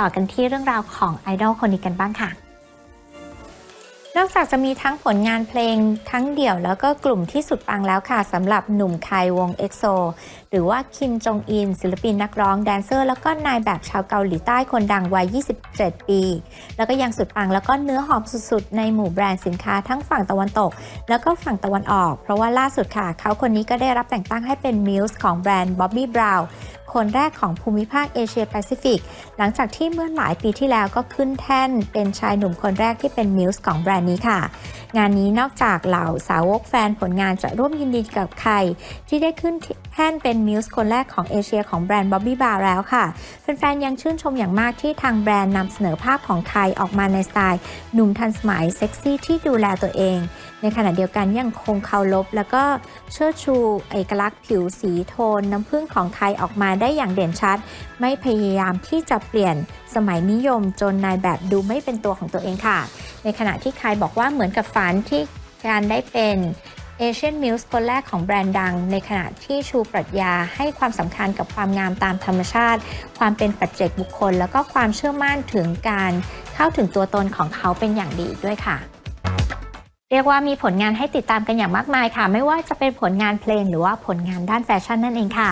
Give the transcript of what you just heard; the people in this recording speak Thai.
ต่อกันที่เรื่องราวของไอดอลคนนี้กันบ้างค่ะ นอกจากจะมีทั้งผลงานเพลงทั้งเดี่ยวแล้วก็กลุ่มที่สุดปังแล้วค่ะสำหรับหนุ่มไควงเอ็กโซหรือว่าคิมจงอิน ศิลปินนักร้องแดนเซอร์ แล้วก็นายแบบชาวเกาหลีใต้คนดังวัย 27 ปี แล้วก็ยังสุดปังแล้วก็เนื้อหอมสุดๆ ในหมู่แบรนด์สินค้าทั้งฝั่งตะวันตก แล้วก็ฝั่งตะวันออก เพราะว่าล่าสุดค่ะ เขาคนนี้ก็ได้รับแต่งตั้งให้เป็นมิวส์ของแบรนด์ Bobby Brown คนแรกของภูมิภาคเอเชียแปซิฟิก หลังจากที่เมื่อหลายปีที่แล้วก็ขึ้นแท่นเป็นชายหนุ่มคนแรกที่เป็นมิวส์ของแบรนด์นี้ค่ะ งานนี้นอกจากเหล่าสาวกแฟนผลงานจะร่วมยินดีกับใคร ที่ได้ขึ้นแท่นเป็นมิวส์คนแรกของเอเชียของแบรนด์ Bobby Bar แล้วค่ะ แฟนๆ ยังชื่นชมอย่างมากที่ทางแบรนด์นำเสนอภาพของไคออกมาในสไตล์ หนุ่มทันสมัยเซ็กซี่ที่ดูแลตัวเอง ในขณะเดียวกันยังคงเคารพแล้วก็เชิดชูเอกลักษณ์ผิวสีโทนน้ำผึ้งของไทยออกมาได้อย่างเด่นชัด ไม่พยายามที่จะเปลี่ยนสมัยนิยมจนนายแบบดูไม่เป็นตัวของตัวเองค่ะ ในขณะที่ไคบอกว่าเหมือนกับฝันที่การได้เป็นเอเชียนมิวส์คนแรกของแบรนด์ดัง ในขณะที่ชูปรัชญาให้ความสำคัญกับความงามตามธรรมชาติ ความเป็นปัจเจกบุคคล แล้วก็ความเชื่อมั่นถึงการเข้าถึงตัวตนของเขาเป็นอย่างดีด้วยค่ะ เรียกว่ามีผลงานให้ติดตามกันอย่างมากมายค่ะ ไม่ว่าจะเป็นผลงานเพลงหรือว่าผลงานด้านแฟชั่นนั่นเองค่ะ